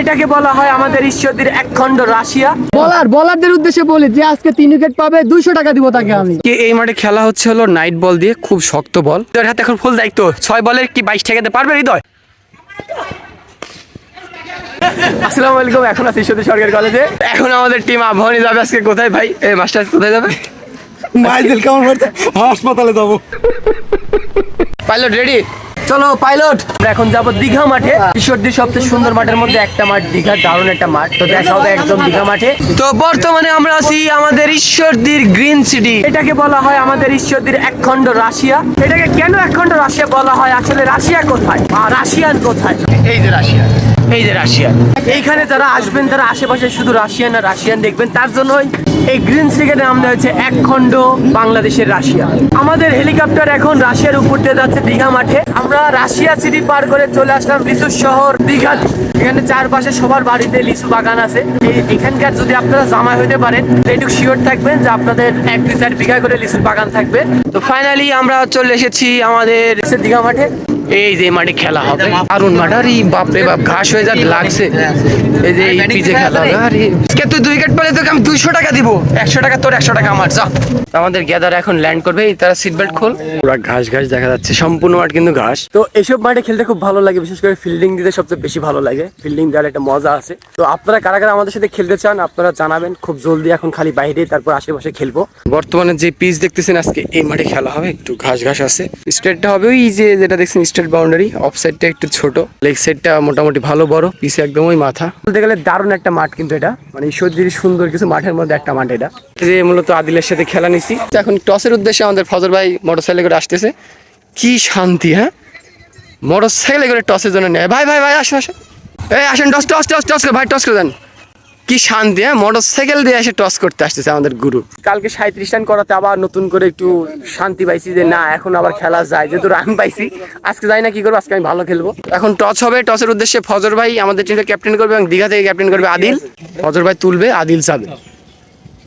এটাকে বলা হয় আমাদের ঈশ্বরদীর একখণ্ড রাশিয়া। বলার বলারদের উদ্দেশ্যে বলি যে আজকে তিন উইকেট পাবে দুইশো টাকা দিব তাকে আমি। কি এই মাঠে খেলা হচ্ছে হলো নাইট বল দিয়ে খুব শক্ত বল তোর হাতে এখন ফুল দায়িত্ব। ছয় বলের কি বাইশ ঠেকাতে পারবে হৃদয়? আসসালামু আলাইকুম এখন আছি সরকারি কলেজে এখন আমাদের টিম আবহানি যাবে আজকে কোথায় ভাই? এই মাস্টার কোথায় যাবে? মাইজেল কেমন করছে হাসপাতালে যাব। পাইলট রেডি চলো পাইলট। আমরা এখন যাব দীঘা মাঠে। ঈশ্বরদীর সবচেয়ে সুন্দর মাঠের মধ্যে একটা মাঠ দীঘা দারুণ একটা মাঠ। তো দেখা হবে একদম দীঘা মাঠে। তো বর্তমানে আমরা আছি আমাদের ঈশ্বরদীর গ্রিন সিটি। এটাকে বলা হয় আমাদের ঈশ্বরদীর একখণ্ড রাশিয়া। এটাকে কেন একখণ্ড রাশিয়া বলা হয়? আসলে রাশিয়া কোথায়? বা রাশিয়ান কোথায়? এই যে রাশিয়া। এই যে রাশিয়া এইখানে যারা আসবেন তারা আশেপাশে শুধু রাশিয়ান আর রাশিয়ান দেখবেন। তার জন্যই এই গ্রিন সিটিকে নাম দেওয়া হয়েছে এক খণ্ড বাংলাদেশের রাশিয়া। আমাদের হেলিকপ্টার এখন রাশিয়ার উপর দিয়ে যাচ্ছে দীঘা মাঠে। আমরা রাশিয়া সিটি পার করে চলে আসলাম লিচু শহর দীঘা। এখানে চারপাশে সবার বাড়িতে লিচু বাগান আছে। এখানকার যদি আপনারা জামাই হইতে পারেন, এইটুকু শিওর থাকবেন যে আপনাদের এক দুই চার বিঘা করে লিচুর বাগান থাকবে। তো ফাইনালি আমরা চলে এসেছি আমাদের দীঘা মাঠে। এই যে মাঠে খেলা হবে। আরুন মাঠ আরে বাপরে বাপ ঘাস হয়ে যাবে লাগছে। এই যে এই পিচে খেলা হবে। আরে আজকে তুই দুই উইকেট পেলে তোকে আমি দুইশো টাকা দিব। একশো টাকা তোর একশো টাকা আমার যা। আমাদের গ্যাদার এখন ল্যান্ড করবে এই তারা সিট বেল্ট খোল। পুরো ঘাস ঘাস দেখা যাচ্ছে সম্পূর্ণ মাঠ কিন্তু ঘাস। তো এইসব মাঠে খেলতে খুব ভালো লাগে বিশেষ করে ফিল্ডিং দিতে সবচেয়ে বেশি ভালো লাগে। ফিল্ডিং দেওয়ার একটা মজা আছে। তো আপনারা কারা কারা আমাদের সাথে খেলতে চান আপনারা জানাবেন। খুব জলদি এখন খালি বাইরে তারপর আশেপাশে খেলব। বর্তমানে যে পিচ দেখতেছেন আজকে এই মাঠে খেলা হবে একটু ঘাস ঘাস আছে। স্টেটটা হবে ওই যে যেটা দেখছেন স্টেট বাউন্ডারি অফ সাইডটা একটু ছোট লেগ সাইডটা মোটামুটি ভালো বড় পিছে একদম ওই মাথা। বলতে গেলে দারুণ একটা মাঠ কিন্তু এটা। মানে ঈশ্বরদীর সুন্দর কিছু মাঠের মধ্যে একটা মাঠ এটা। যে মূলত আদিলের সাথে খেলা নিছি। এখন টসের উদ্দেশ্যে আমাদের ফজর ভাই মোটরসাইকেল করে আসতেছে। কি শান্তি হ্যাঁ? মোটরসাইকেলে করে টসের জন্য নেয়। ভাই ভাই ভাই আসুন আসুন এই আসেন টস টস টস টস করে ভাই টস করে দেন। কি শান্তি হ্যাঁ? মোটরসাইকেল দিয়ে এসে টস করতে আসতেছে আমাদের গুরু কালকে সাঁত্রিশ রান করাতে আবার নতুন করে একটু শান্তি পাইছি যে না এখন আবার খেলা যায়। যেহেতু রান পাইছি আজকে যাই না কি করব? আজকে আমি ভালো খেলব। এখন টস হবে টসের উদ্দেশ্যে ফজর ভাই আমাদের টিমটা ক্যাপ্টেন করবে এবং দীঘা থেকে ক্যাপ্টেন করবে আদিল। ফজর ভাই তুলবে আদিল যাবে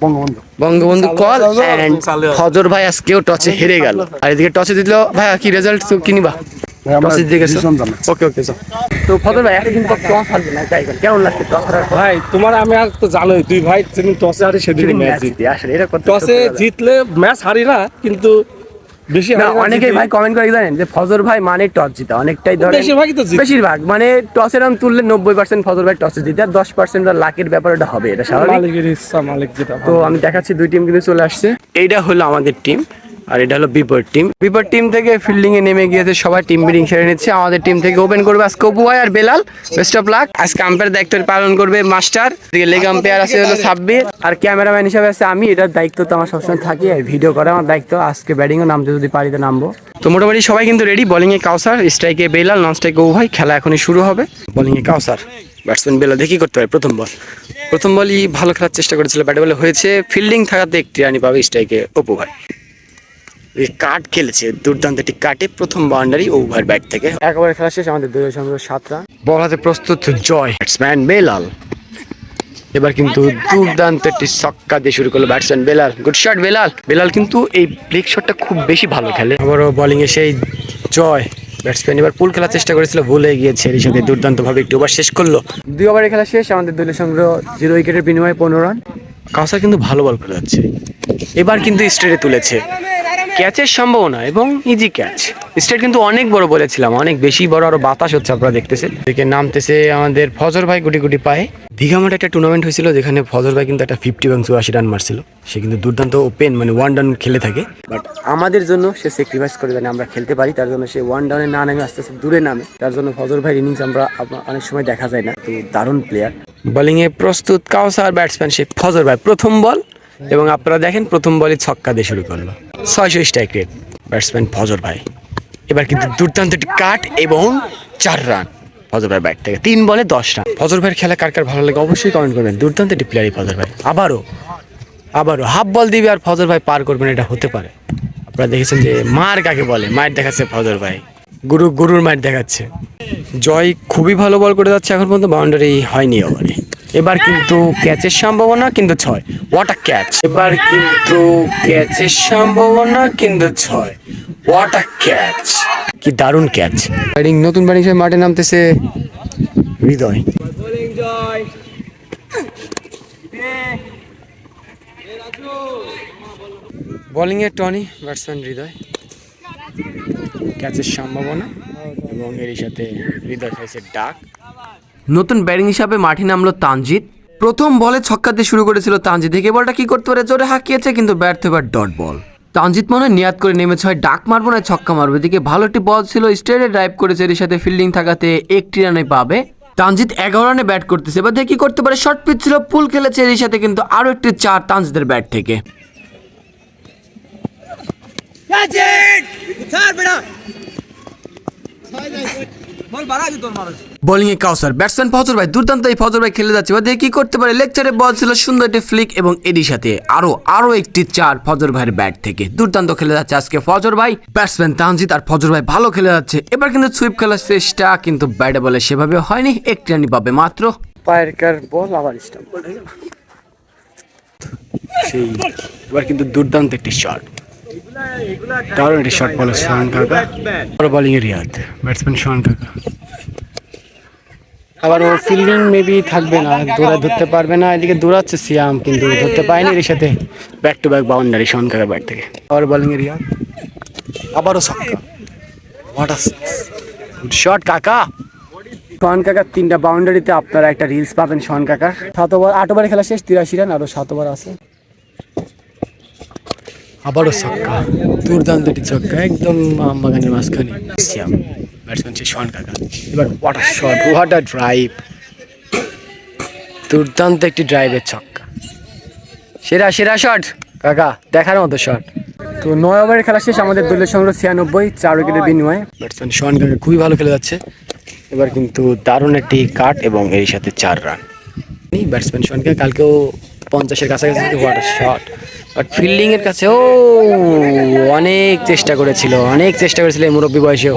বঙ্গবন্ধু। বঙ্গবন্ধু কল এন্ড ফজর ভাই আজকেও টসে হেরে গেল। আর এদিকে টসে দিল ভাই কি রেজাল্ট কি নিবা? টসে দিয়ে গেছো ওকে ওকে তো ফজর ভাই টস হারবে না তাই কেমন লাগছে টস হারার ভাই তোমার আমি আর তো জানোই দুই ভাই যেদিন টসে হারি সেদিন ম্যাচ জিতি। আসলে এটা কথা। টসে জিতলে ম্যাচ হারি না কিন্তু বেশি না অনেকেই ভাই কমেন্ট করে জানেন যে ফজর ভাই মানে টস জিতা অনেকটাই ধরেন বেশিরভাগই তো জিতে। বেশিরভাগ মানে টসের রান তুললে নব্বই পার্সেন্ট ফজর ভাই টসে জিতে আর দশ পার্সেন্ট লাকের ব্যাপার এটা হবে এটা স্বাভাবিক। মালিকের ইচ্ছা মালিক যেটা তো আমি দেখাচ্ছি দুই টিম কিন্তু চলে আসছে। এইটা হলো আমাদের টিম আর এটা হলো বিপর টিম বিপর টিম থেকে ফিল্ডিং এ নেমে গিয়েছে, সবাই টিম বিডিং সেরে নিচ্ছে। আমাদের টিম থেকে ওপেন করবে আজকে অপু ভাই আর বেলাল। বেস্ট অফ লাক আজকে আম্পায়ার দায়িত্ব পালন করবে মাস্টার লেগ আম্পায়ার আছে হলো সাব্বির আর ক্যামেরাম্যান হিসাবে আছে আমি। এটার দায়িত্ব তো আমার সবসময় থাকি। আর ভিডিও করা আমার দায়িত্ব। আজকে ব্যাটিংও নামতে যদি পারি তো নামবো। তো মোটামুটি সবাই কিন্তু রেডি বোলিং এ কাউসার স্ট্রাইকে বেলাল নন স্ট্রাইকে ও ভাই। খেলা এখনই শুরু হবে। বোলিং এ কাউসার। ব্যাটসম্যান বেলাল, দেখি করতে পারে। প্রথম বল প্রথম বলই ভালো খেলার চেষ্টা করেছিল। ব্যাট বলে হয়েছে। ফিল্ডিং থাকাতে একটি রানি পাবে স্ট্রাইকে অপু ভাই। কাট খেলেছে দুর্দান্ত একটি কাটে প্রথম বাউন্ডারি ওভার ব্যাট থেকে। একবারে খেলা শেষ আমাদের দুই সঙ্গে সাত রান বল হাতে প্রস্তুত জয় ব্যাটসম্যান বেলাল। এবার কিন্তু দুর্দান্ত একটি ছক্কা দিয়ে শুরু করল batsman Belal. Good shot Belal. Belal কিন্তু এই ব্রেক শটটা খুব বেশি ভালো খেলে। আবারও বোলিং এ সেই জয়। ব্যাটসম্যান এবার পুল খেলার চেষ্টা করেছিল ভুলে গিয়েছে এর সাথে দুর্দান্ত ভাবে একটু ওভার শেষ করল। দুই ওভারে খেলা শেষ আমাদের দলীয় সংগ্রহ জিরো উইকেটের বিনিময়ে পনেরো রান কাউসার কিন্তু ভালো বল করে যাচ্ছে এবার কিন্তু স্টেটে তুলেছে। ক্যাচের সম্ভাবনা এবং ইজি ক্যাচ স্টেট কিন্তু অনেক বড় বলেছিলাম, অনেক বেশি বড় আরও বাতাস হচ্ছে আপনারা দেখতেছে এদিকে নামতেছে আমাদের ফজর ভাই গুটি গুটি পায়ে। দীঘা মাঠে একটা টুর্নামেন্ট হয়েছিল যেখানে ফজর ভাই কিন্তু একটা ফিফটি এবং চুরাশি রান মারছিল। সে কিন্তু দুর্দান্ত ওপেন মানে ওয়ান ডাউন খেলে থাকে। বাট আমাদের জন্য সে স্যাক্রিফাইস করে জানে আমরা খেলতে পারি, তার জন্য সে ওয়ান ডাউনে না নামে, আস্তে আস্তে দূরে নামে। তার জন্য ফজর ভাই ইনিংস আমরা অনেক সময় দেখা যায় না, তো দারুণ প্লেয়ার বোলিং এ প্রস্তুত, কাউসার ব্যাটসম্যান সে ফজর ভাই। প্রথম বল এবং আপনারা দেখেন প্রথম বলে ছক্কা দিয়ে শুরু করল। ছয়শো স্ট্রাইক ব্যাটসম্যান ফজর ভাই। এবার কিন্তু দুর্দান্ত একটি কাট এবং চার রান। ফজর ভাই ব্যাট থেকে। তিন বলে দশ রান। ফজর ভাইয়ের খেলা কার কার ভালো লাগে অবশ্যই কমেন্ট করবেন। দুর্দান্ত একটি প্লেয়ারই ফজর ভাই। আবারও আবারও হাফ বল দিবে আর ফজর ভাই পার করবেন এটা হতে পারে। আপনারা দেখেছেন যে মার কাকে বলে? মায়ের দেখাচ্ছে ফজর ভাই। গুরু, গুরুর মায়ের দেখাচ্ছে। জয় খুবই ভালো বল করে যাচ্ছে এখন পর্যন্ত। বাউন্ডারি হয়নি ওভারে এবার কিন্তু ক্যাচের সম্ভাবনা, কিন্তু ছয়। হোয়াট আ ক্যাচ এবার কিন্তু ক্যাচের সম্ভাবনা কিন্তু ছয়। হোয়াট আ ক্যাচ কি দারুণ ক্যাচ ব্যাটিং নতুন ব্যাটিং হিসেবে মাঠে নামতেছে হৃদয়। বোলিং এ টনি ব্যাটসম্যান হৃদয়। ক্যাচের সম্ভাবনা এবং এর সাথে হৃদয় খাইছে ডাক। নতুন ব্যাটিং হিসাবে মাঠে নামলো তানজিৎ। প্রথম বলে ছক্কা শুরু করেছিল তানজিৎ দেখে বলটা কি করতে পারে? জোরে হাঁকিয়েছে, কিন্তু ব্যর্থ এবার ডট বল। তানজিৎ মনে নিয়াদ করে নেমেছে, হয় ডাক মারবো না ছক্কা মারবো। এদিকে ভালো একটি বল ছিল স্টেটে ড্রাইভ করেছে এর সাথে ফিল্ডিং থাকাতে একটি রানে পাবে। তানজিৎ এগারো রানে ব্যাট করতেছে, এবার দেখি করতে পারে। শর্ট পিচ ছিল পুল খেলেছে এর সাথে কিন্তু আরও একটি চার তানজিদের ব্যাট থেকে। বোলিং এ কাউসার। ব্যাটসম্যান ফজর ভাই দুর্দান্ত এই ফজর ভাই খেলে যাচ্ছে। এবার দেখি কি করতে পারে। লেকচারে বল ছিল সুন্দর একটি ফ্লিক এবং এরই সাথে আরও আরও একটি চার ফজর ভাইয়ের ব্যাট থেকে। দুর্দান্ত খেলে যাচ্ছে আজকে ফজর ভাই। ব্যাটসম্যান তানজিৎ আর ফজর ভাই ভালো খেলে যাচ্ছে। এবার কিন্তু সুইপ খেলার চেষ্টা কিন্তু ব্যাটে বলে সেভাবে হয়নি। একটি রানই পাবে মাত্র। পায়ের কার বল আবার স্টাম্প সেই এবার কিন্তু দুর্দান্ত একটি শট দারুণ একটি শট বলে সোহান কাকা বড় বোলিং এ রিয়াদ ব্যাটসম্যান সোহান কাকা আবার ও ফিল্ডিং মেবি থাকবে না দৌড়া ধরতে পারবে না। এদিকে দৌড়াচ্ছে সিয়াম কিন্তু ধরতে পায়নি এর সাথে। Back to back boundary Sohan কাকার ব্যাট থেকে। আবার বোলিং এ রিয়াদ আবারও ছক্কা হোয়াট আ শট কাকা। সোহান কাকার তিনটা বাউন্ডারিতে আপনারা একটা রিলস পাবেন সোহান কাকার। সাত ওভার আট ওভারে খেলা শেষ তিরাশি রান আরও সাত ওভার আছে। আবারও ছক্কা। দুর্দান্ত একটি ছক্কা একদম আমবাগানের মাঝখানে। শ্যাম ব্যাটসম্যান সে শন কাকা। এবার ওয়াটার শট ওয়াটার ড্রাইভ দুর্দান্ত একটি ড্রাইভের ছক্কা। সেরা সেরা শট কাকা দেখার মতো শট তো নয় ওভারের খেলা শেষ আমাদের দলীয় সংগ্রহ ছিয়ানব্বই চার উইকেটের বিনিময়ে। ব্যাটসম্যান শন কাকা খুবই ভালো খেলে যাচ্ছে। এবার কিন্তু দারুণ একটি কাট এবং এর সাথে চার রান ব্যাটসম্যান শনকে কালকেও পঞ্চাশের কাছাকাছি ওয়াটার শট বাট ফিল্ডিং এর ও অনেক চেষ্টা করেছিল অনেক চেষ্টা করেছিল এই মুরব্বী বয়সেও।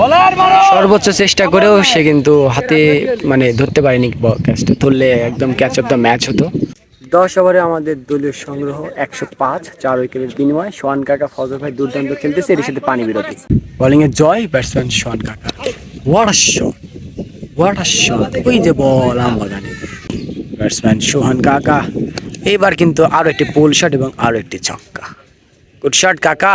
সর্বোচ্চ চেষ্টা করেও সে কিন্তু হাতে মানে ধরতে পারেনি ক্যাচটা ধরলে একদম ক্যাচ অফ দ্য ম্যাচ হতো। দশ ওভারে আমাদের দলীয় সংগ্রহ একশো পাঁচ চার উইকেটের বিনিময় সোহান কাকা ফজর ভাই দুর্দান্ত খেলতেছে এর সাথে পানি বিরতি। বোলিং এ জয় ব্যাটসম্যান সোহান কাকা। ওয়াট শট ওয়াট শট ওই যে বল আমবাগানে ব্যাটসম্যান সোহান কাকা। এবার কিন্তু আরও একটি পুল শট এবং আরও একটি ছক্কা। গুড শট কাকা।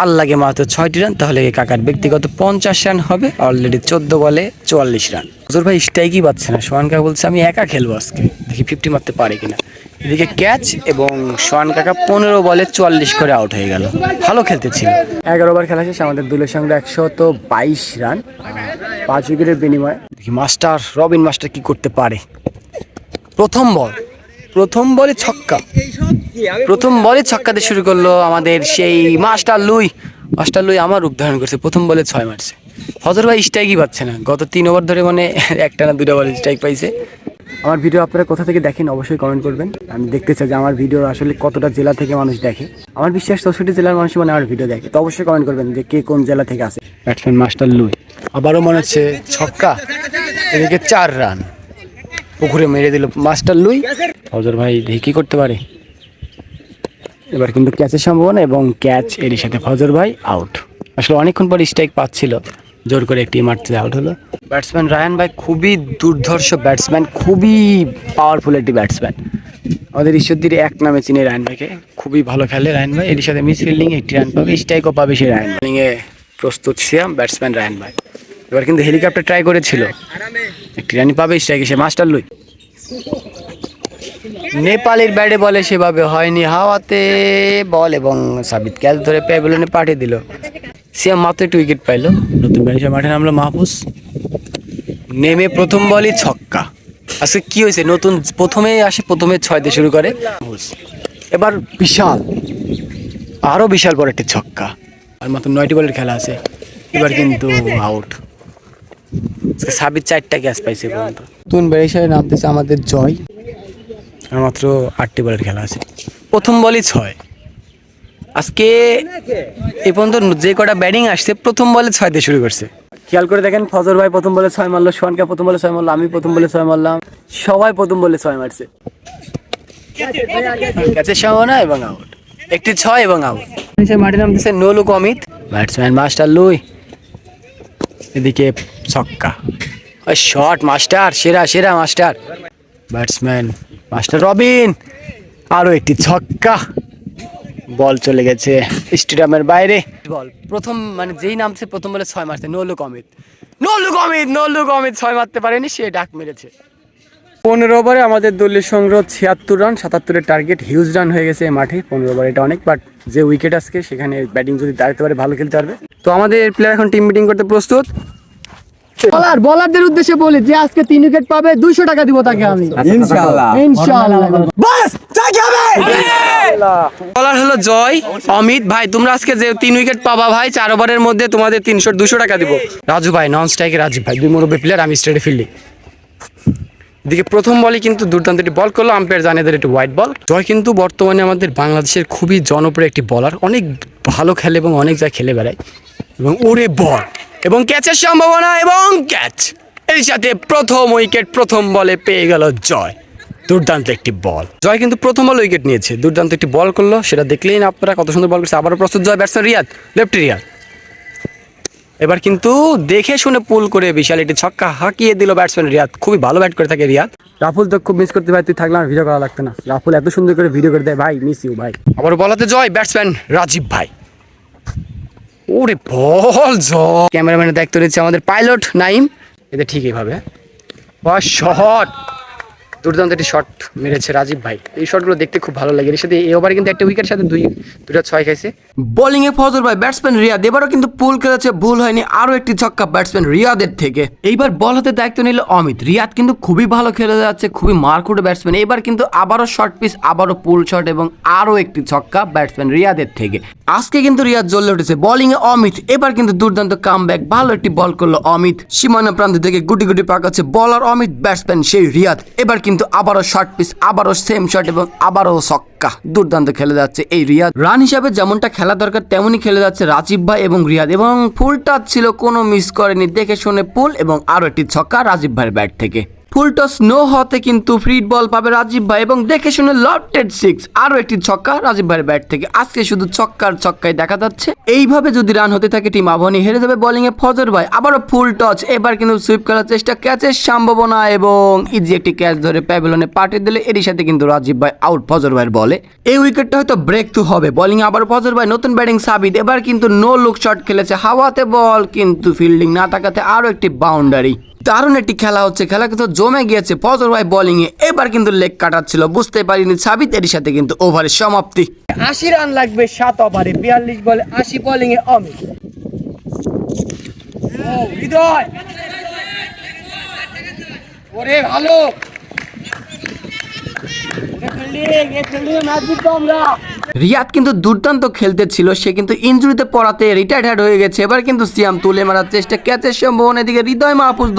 আর লাগে মাত্র ছয়টি রান তাহলে এই কাকার ব্যক্তিগত পঞ্চাশ রান হবে অলরেডি চোদ্দ বলে চুয়াল্লিশ রান হজুর ভাই স্ট্রাইকই পাচ্ছে না। সোহান কাকা বলছে আমি একা খেলব আজকে। দেখি ফিফটি মারতে পারে কিনা। এদিকে ক্যাচ এবং সোহান কাকা পনেরো বলে চুয়াল্লিশ করে আউট হয়ে গেল। ভালো খেলতেছিল। এগারো ওভার খেলা শেষ আমাদের দলের সঙ্গে একশত বাইশ রান পাঁচ উইকেটের বিনিময়ে। দেখি মাস্টার রবিন মাস্টার কি করতে পারে? প্রথম বল প্রথম বলে ছক্কা। প্রথম বলে ছক্কা দিয়ে শুরু করল আমাদের সেই মাস্টার লুই। মাস্টার লুই আমার রূপ ধারণ করছে প্রথম বলে ছয় মারছে। ফজর ভাই স্ট্রাইকই পাচ্ছে না। গত তিন ওভার ধরে মানে একটা না দুটা বলে স্ট্রাইক পাইছে। আমার ভিডিও আপনারা কোথা থেকে দেখেন অবশ্যই কমেন্ট করবেন। আমি দেখতে চাই যে আমার ভিডিও আসলে কতটা জেলা থেকে মানুষ দেখে। আমার বিশ্বাস চৌষট্টি জেলার মানুষ মানে আমার ভিডিও দেখে। তো অবশ্যই কমেন্ট করবেন যে কে কোন জেলা থেকে আসে ব্যাটসম্যান মাস্টার লুই আবারও মনে হচ্ছে ছক্কা। এদিকে চার রান পুকুরে মেরে দিল মাস্টার লুই। ফজর ভাই, দেখি কি করতে পারে? এবার কিন্তু ক্যাচের সম্ভাবনা এবং ক্যাচ এরই সাথে ফজর ভাই আউট আসলে অনেকক্ষণ পর স্ট্রাইক পাচ্ছিল। জোর করে একটি মারতে আউট হলো। ব্যাটসম্যান রায়ান ভাই খুবই দুর্ধর্ষ ব্যাটসম্যান খুবই পাওয়ারফুল একটি ব্যাটসম্যান আমাদের ঈশ্বরদীর এক নামে চিনি রায়ন ভাইকে। খুবই ভালো খেলে রায়ন ভাই। এর সাথে মিস ফিল্ডিং একটি রান পাবে স্ট্রাইকও পাবে সেই রায়ন এ প্রস্তুত সিয়াম ব্যাটসম্যান রায়ন ভাই। এবার কিন্তু হেলিকপ্টার ট্রাই করেছিল। একটি রানই পাবে স্ট্রাইকে সে মাস্টার লুই। নেপালের ব্যাটে বলে সেভাবে হয়নি হাওয়াতে বল এবং সাবিত ক্যাচ ধরে প্যাভিলনে পাঠিয়ে দিল। সিয়াম মাত্র একটু উইকেট পাইলো। নতুন ব্যাটে মাঠে নামলো মাহফুজ। নেমে প্রথম বলই ছক্কা। আজকে কি হয়েছে? নতুন প্রথমেই আসে প্রথমে ছয় দিয়ে শুরু করে। এবার বিশাল আরও বিশাল বড় একটি ছক্কা। আর মাত্র নয়টি বলের খেলা আছে। এবার কিন্তু আউট সাবিত চারটা ক্যাচ পাইছে পর্যন্ত। নতুন হিসাবে নামতেছে আমাদের জয়। আর মাত্র আটটি বলের খেলা আছে। প্রথম বলই ছয়। আজকে এই পর্যন্ত যে কটা ব্যাটিং আসছে, প্রথম বলে ছয় দিয়ে শুরু করছে। খেয়াল করে দেখেন, ফজর ভাই প্রথম বলে ছয় মারলো, সোহানকা প্রথম বলে ছয় মারলো, আমি প্রথম বলে ছয় মারলাম, সবাই প্রথম বলে ছয় মারছে। ক্যাচের সম্ভাবনা এবং আউট একটি ছয় এবং আউট মাঠে নামতেছে নোলুক অমিত। ব্যাটসম্যান মাস্টার লুই। এদিকে ছক্কা। শট মাস্টার সেরা সেরা মাস্টার ব্যাটসম্যান মাস্টার রবিন আরও একটি ছক্কা। বল চলে গেছে স্টেডিয়ামের বাইরে। বল প্রথম মানে যেই নামছে প্রথম বলে ছয় মারছে নলুক অমিত নলুক অমিত নলুক অমিত ছয় মারতে পারেনি সে ডাক মেরেছে। পনেরো ওভারে আমাদের দলীয় সংগ্রহ ছিয়াত্তর রান সাতাত্তরের টার্গেট হিউজ রান হয়ে গেছে মাঠে পনেরো ওভার এটা অনেক বাট যে উইকেট আজকে সেখানে ব্যাটিং যদি দাঁড়াতে পারে ভালো খেলতে পারবে। তো আমাদের প্লেয়ার এখন টিম মিটিং করতে প্রস্তুত। বলার বলারদের উদ্দেশ্যে বলি যে আজকে তিন উইকেট পাবে দুইশো টাকা দিব তাকে আমি। ইনশাআল্লাহ। ইনশাআল্লাহ। বলার হলো জয় অমিত ভাই তোমরা আজকে যে তিন উইকেট পাবা ভাই চার ওভারের মধ্যে তোমাদের তিনশো দুশো টাকা দিব। রাজু ভাই নন স্ট্রাইকে রাজীব ভাই দুই মুরব্বী প্লেয়ার আমি স্টেটে ফিল্ডিং এদিকে প্রথম বলে কিন্তু দুর্দান্ত একটি বল করল আম্পায়ার জানিয়ে একটি হোয়াইট বল জয় কিন্তু বর্তমানে আমাদের বাংলাদেশের খুবই জনপ্রিয় একটি বলার অনেক ভালো খেলে এবং অনেক জায়গায় খেলে বেড়ায়। এবং ওরে বল! এবং ক্যাচের সম্ভাবনা এবং ক্যাচ। এর সাথে প্রথম উইকেট প্রথম বলে পেয়ে গেল জয়। দুর্দান্ত একটি বল। জয় কিন্তু প্রথম বল উইকেট নিয়েছে। দুর্দান্ত একটি বল করল। সেটা দেখলেই না আপনারা কত সুন্দর বল করছে। আবারও প্রস্তুত জয় ব্যাটসম্যান রিয়াদ লেফট রিয়াদ। এবার কিন্তু দেখে শুনে পুল করে বিশাল একটি ছক্কা হাঁকিয়ে দিল ব্যাটসম্যান রিয়াদ। খুবই ভালো ব্যাট করে থাকে রিয়াদ। রাফুল তো খুব মিস করতে ভাই তুই থাকলে আমার ভিডিও করা লাগতো না। রাফুল এত সুন্দর করে ভিডিও করে দেয়। ভাই মিস ইউ ভাই। আবার বলাতে জয় ব্যাটসম্যান রাজীব ভাই। ওরে বল জ ক্যামেরাম্যানের দায়িত্ব রয়েছে আমাদের পাইলট নাইম। এতে ঠিক এইভাবে। শট। দুর্দান্ত একটি শট মেরেছে রাজীব ভাই। এই শটগুলো দেখতে খুব ভালো লাগে। এর সাথে এই ওভারে কিন্তু একটা উইকেটের সাথে দুই, দুটা ছয় খাইছে। বোলিং এ ফজল ভাই ব্যাটসম্যান রিয়াদ। এবারও কিন্তু পুল খেলেছে, ভুল হয়নি আরও একটি ছক্কা ব্যাটসম্যান রিয়াদের থেকে। এইবার বল হাতে দায়িত্ব নিল অমিত। রিয়াদ কিন্তু খুবই ভালো খেলে যাচ্ছে, খুবই মারকুটে ব্যাটসম্যান এবার কিন্তু আবারও শর্ট পিস আবারও পুল শট এবং আরও একটি ছক্কা ব্যাটসম্যান রিয়াদের থেকে। আজকে কিন্তু রিয়াদ জ্বলে উঠেছে। বোলিং এ অমিত। এবার কিন্তু দুর্দান্ত কাম ব্যাক ভালো একটি বল করল অমিত। সীমানা প্রান্ত থেকে গুটি গুটি পাকাচ্ছে বলার অমিত ব্যাটসম্যান সেই রিয়াদ। এবার কিন্তু আবারও শর্ট পিস আবারও সেম শট এবং আবারও সক্কা দুর্দান্ত খেলে যাচ্ছে এই রিয়াদ। রান হিসাবে যেমনটা খেলা দরকার, তেমনই খেলে যাচ্ছে রাজীব ভাই এবং রিয়াদ। এবং ফুলটা ছিল, কোনো মিস করেনি। দেখে শুনে পুল এবং আরও একটি ছক্কা রাজীব ভাইয়ের ব্যাট থেকে। ফুল টস নো হতে কিন্তু ফ্রি বল পাবে রাজীব ভাই এবং দেখে শুনে লফটেড সিক্স। আরও একটি ছক্কা রাজীব ভাইয়ের ব্যাট থেকে। আজকে শুধু ছক্কার ছক্কায় দেখা যাচ্ছে। এইভাবে যদি রান হতে থাকে, টিম আবহানি হেরে যাবে বোলিং এ। ফজর ভাই, আবারও ফুল টচ এবার কিন্তু সুইপ করার চেষ্টা ক্যাচের সম্ভাবনা এবং ইজি একটি ক্যাচ ধরে প্যাভিলনে পাঠিয়ে দিলে এরই সাথে কিন্তু রাজীব ভাই আউট ফজর ভাইয়ের বলে এই উইকেটটা হয়তো ব্রেক থ্রু হবে। বোলিং আবার ফজর ভাই, নতুন ব্যাটিং সাবিত। এবার কিন্তু নো লুক শট খেলেছে হাওয়াতে বল কিন্তু ফিল্ডিং না থাকাতে আরও একটি বাউন্ডারি দারুণ একটি খেলা হচ্ছে। খেলা কিন্তু জমে গিয়েছে ফজর ভাই বলিং এ এবার কিন্তু লেগ কাটাচ্ছিল। বুঝতে পারিনি সাবিত এর সাথে কিন্তু ওভারের সমাপ্তি। আশি রান লাগবে সাত ওভারে বিয়াল্লিশ বলে আশি বলিং এ হৃদয়! ওরে ভালো রিয়াদ কিন্তু দুর্দান্ত খেলতে ছিল সে কিন্তু ইনজুরিতে পড়াতে রিটায়ার্ড হয়ে গেছে। এবার কিন্তু সিয়াম তুলে মারার চেষ্টা ক্যাচের সম্ভাবনা এদিকে হৃদয় মাহফুজ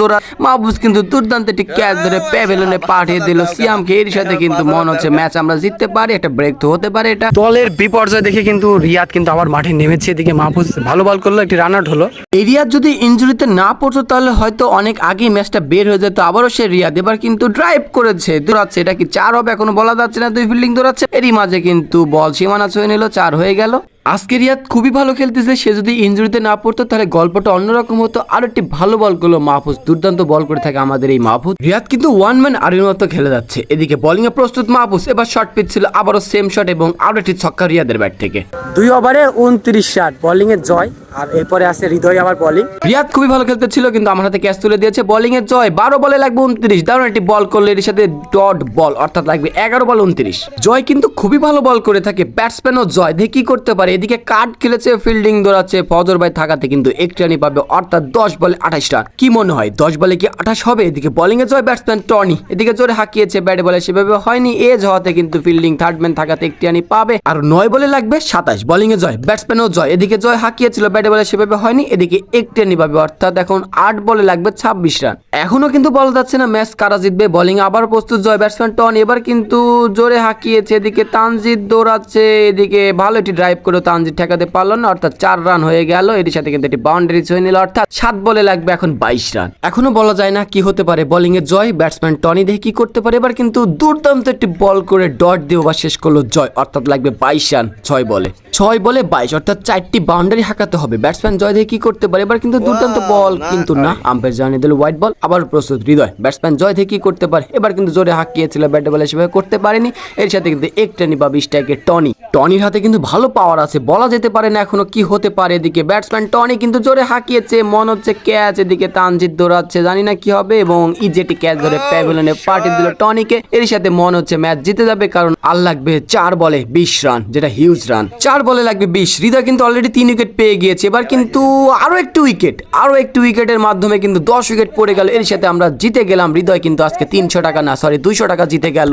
মাহফুজ কিন্তু দুর্দান্ত একটি ক্যাচ ধরে প্যাভেলনে পাঠিয়ে দিল সিয়ামকে। এর সাথে কিন্তু মনে হচ্ছে ম্যাচ আমরা জিততে পারি একটা ব্রেক তো হতে পারে এটা। দলের বিপর্যয় দেখে কিন্তু রিয়াদ কিন্তু আবার মাঠে নেমেছে এদিকে মাহফুজ ভালো বল করল একটি রান আউট হলো। এই রিয়াদ যদি ইনজুরিতে না পড়তো তাহলে হয়তো অনেক আগেই ম্যাচটা বের হয়ে যেত আবারও সে রিয়াদ। এবার কিন্তু ড্রাইভ করেছে দৌড়াচ্ছে এটা কি চার হবে এখনও বলা যাচ্ছে না, দুই ফিল্ডিং দৌড়াচ্ছে। এরই মাঝে কিন্তু বল সীমানা ছুঁয়ে নিল, চার হয়ে গেল। আজকে রিয়াদ খুবই ভালো খেলতেছে সে যদি ইনজুরিতে না পড়তো তাহলে গল্পটা অন্যরকম হতো আর একটি ভালো বল করল মাহফুজ দুর্দান্ত বল করে থাকে আমাদের এই মাহফুজ। রিয়াদ কিন্তু ওয়ান ম্যান আরের মতো খেলে যাচ্ছে এদিকে বোলিং এ প্রস্তুত মাহফুজ এবার শর্ট পিচ ছিল আবারও সেম শট এবং আরও একটি ছক্কা রিয়াদের ব্যাট থেকে। দুই ওভারে উনত্রিশ রান বোলিং এ জয় আর এরপরে আছে হৃদয় আবার বোলিং রিয়াদ খুবই ভালো খেলতে ছিল কিন্তু আমার হাতে ক্যাচ তুলে দিয়েছে বোলিং এর জয় বারো বলে লাগবে উনত্রিশ দারুণ একটি বল করলে এর সাথে ডট বল অর্থাৎ লাগবে এগারো বল উনত্রিশ। জয় কিন্তু খুবই ভালো বল করে থাকে ব্যাটসম্যানও জয় দেখে কি করতে পারে এদিকে কাট খেলেছে ফিল্ডিং দৌড়াচ্ছে, ফজর ভাই থাকাতে কিন্তু এক রানই পাবে, অর্থাৎ দশ বলে আঠাশ রান কি মনে হয়, দশ বলে কি আঠাশ হবে? এদিকে বোলিং এ জয় ব্যাটসম্যান টনি। এদিকে জোরে হাঁকিয়েছে ব্যাটে বলে সেভাবে হয়নি। এজ হওয়াতে কিন্তু ফিল্ডিং থার্ড ম্যান থাকাতে একটি রানই পাবে। আর নয় বলে লাগবে সাতাশ। বোলিং এ জয় ব্যাটসম্যানও জয়। এদিকে জয় হাঁকিয়েছিল ব্যাটে বলে সেভাবে হয়নি। এদিকে একটি রানই পাবে, অর্থাৎ এখন আট বলে লাগবে ছাব্বিশ রান এখনও কিন্তু বলা যাচ্ছে না ম্যাচ কারা জিতবে। বোলিং আবার প্রস্তুত জয় ব্যাটসম্যান টন। এবার কিন্তু জোরে হাঁকিয়েছে, এদিকে তানজিদ দৌড়াচ্ছে, এদিকে ভালো একটি ড্রাইভ করে তানজিদ ঠেকাতে পারল না, অর্থাৎ চার রান হয়ে গেল। এর সাথে কিন্তু এটি বাউন্ডারি ছুঁয়ে নিল, অর্থাৎ সাত বলে লাগবে এখন বাইশ রান। এখনও বলা যায় না কি হতে পারে বোলিং এ জয় ব্যাটসম্যান টনি দেখে কি করতে পারে, এবার কিন্তু দুর্দান্ত একটি বল করে ডট দিয়ে ওভার শেষ করল জয়, অর্থাৎ লাগবে বাইশ রান, ছয় বলে। ছয় বলে বাইশ অর্থাৎ চারটি বাউন্ডারি হাঁকাতে হবে। ব্যাটসম্যান জয় দিয়ে কি করতে পারে? এবার কিন্তু দুর্দান্ত বল কিন্তু না। আম্পায়ার জানিয়ে দিল হোয়াইট বল আবার প্রস্তুত হৃদয়। ব্যাটসম্যান জয় থেকে কি করতে পারে? এবার কিন্তু জোরে হাঁকিয়েছিল ব্যাট বলে সেভাবে করতে পারেনি। এর সাথে কিন্তু এক একটানি বা বিশ টাকে টনি টনির হাতে কিন্তু ভালো পাওয়ার আছে বলা যেতে পারে না এখনও কি হতে পারে এদিকে। ব্যাটসম্যান টনি কিন্তু জোরে হাঁকিয়েছে মন হচ্ছে ক্যাচ এদিকে তানজিদ দৌড়াচ্ছে জানি না কি হবে এবং ইজেটি ক্যাচ ধরে প্যাভিলনে পার্টি দিল টনিকে এর সাথে মনে হচ্ছে ম্যাচ জিতে যাবে কারণ আর লাগবে চার বলে বিশ রান যেটা হিউজ রান চার বলে লাগবে বিশ। হৃদয় কিন্তু অলরেডি তিন উইকেট পেয়ে গিয়েছে। এবার কিন্তু আরও একটি উইকেট আরও একটি উইকেটের মাধ্যমে কিন্তু দশ উইকেট পড়ে গেল। এর সাথে আমরা জিতে গেলাম। হৃদয় কিন্তু আজকে তিনশো টাকা না সরি দুইশো টাকা জিতে গেল।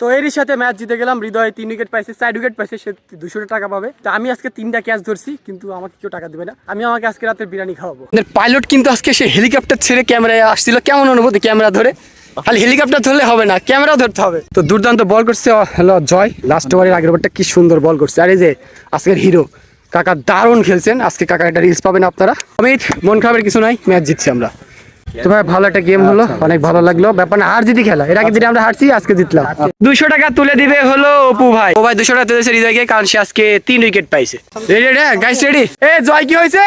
তো এরই সাথে ম্যাচ জিতে গেলাম। হৃদয় তিন উইকেট পাইছে চার উইকেট পাইছে সে দুশো টাকা পাবে। তো আমি আজকে তিনটা ক্যাচ ধরছি কিন্তু আমাকে কেউ টাকা দেবে না। আমি আমাকে আজকে রাতের বিরিয়ানি খাওয়াবো। পাইলট কিন্তু আজকে সে হেলিকপ্টার ছেড়ে ক্যামেরায় আসছিল। কেমন অনুভূতি ক্যামেরা ধরে? খালি হেলিকপ্টার ধরলে হবে না ক্যামেরা ধরতে হবে। তো দুর্দান্ত বল করছে হ্যালো জয়। লাস্ট ওভারের আগের ওভারটা কি সুন্দর বল করছে। আর এই যে আজকের হিরো কাকা দারুণ খেলছেন। আজকে কাকা একটা রিলস পাবেন আপনারা। অমিত মন খারাপের কিছু নাই ম্যাচ জিতছি আমরা। তো ভাই ভালো একটা গেম হলো। অনেক ভালো লাগল। ব্যাপার না হার জিতি খেলা। এর আগে দিনে আমরা হারছি আজকে জিতলাম। দুশো টাকা তুলে দিবে হলো অপু ভাই। ও ভাই দুশো টাকা তুলেছে হৃদয়কে কারণ সে আজকে তিন উইকেট পাইছে। রেডি গাইস রেডি এ জয় কি হয়েছে?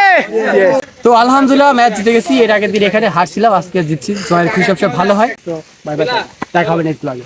তো আলহামদুলিল্লাহ ম্যাচ জিতে গেছি। এর আগের দিন এখানে হারছিলাম আজকে জিতছি। জয়ের খুশি সব ভালো হয়। তো বাই বাই দেখা হবে নেক্সট ব্লগে